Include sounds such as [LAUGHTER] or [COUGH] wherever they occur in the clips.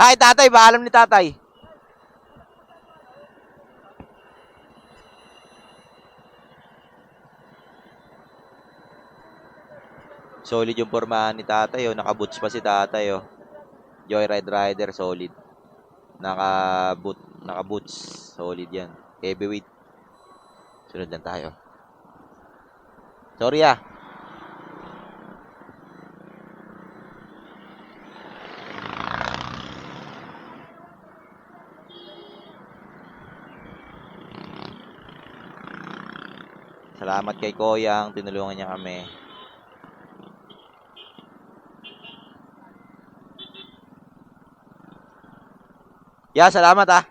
Ay, tatay, ba alam ni tatay? Solid yung pormahan ni tatay, oh. Naka-boots pa si tatay, oh. Joyride Rider, solid. Naka-boot, naka-boots, solid yan. Heavyweight. Sunod lang tayo. Sorry, ah. Salamat kay Koyang, tinulungan niya kami. Ya, salamat ah.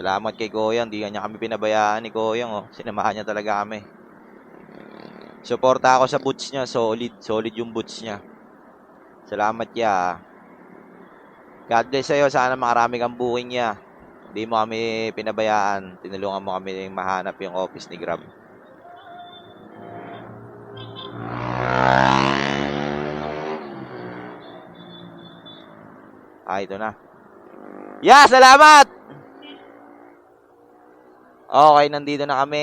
Salamat kay Koyang, di niya kami pinabayaan ni Koyang oh. Sinamahan niya talaga kami. Suporta ako sa boots niya, solid, solid yung boots niya. Salamat ya. God bless sa'yo, sana makarami kang booking ya. Hindi mo kami pinabayaan. Tinulungan mo kami mahanap yung office ni Grab. Ah, ito na. Ya, salamat! Okay, nandito na kami.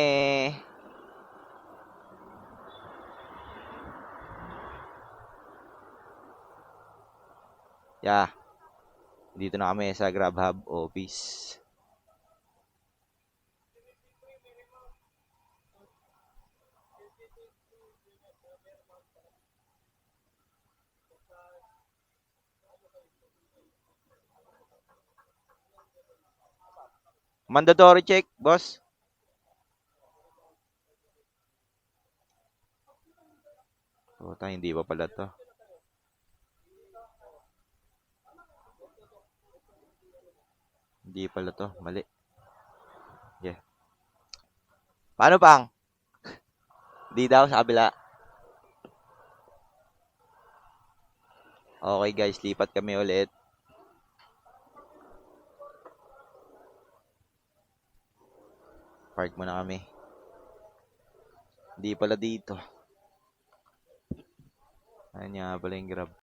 Yeah. Dito na kami sa GrabHub office. Mandatory check, boss. Puta, hindi pa pala to. Hindi pala to, mali. Yeah. Paano pang? [LAUGHS] Di daw sa kabila. Okay guys, lipat kami ulit. Park muna kami. Hindi pala dito. Ayan nga pala yung grab.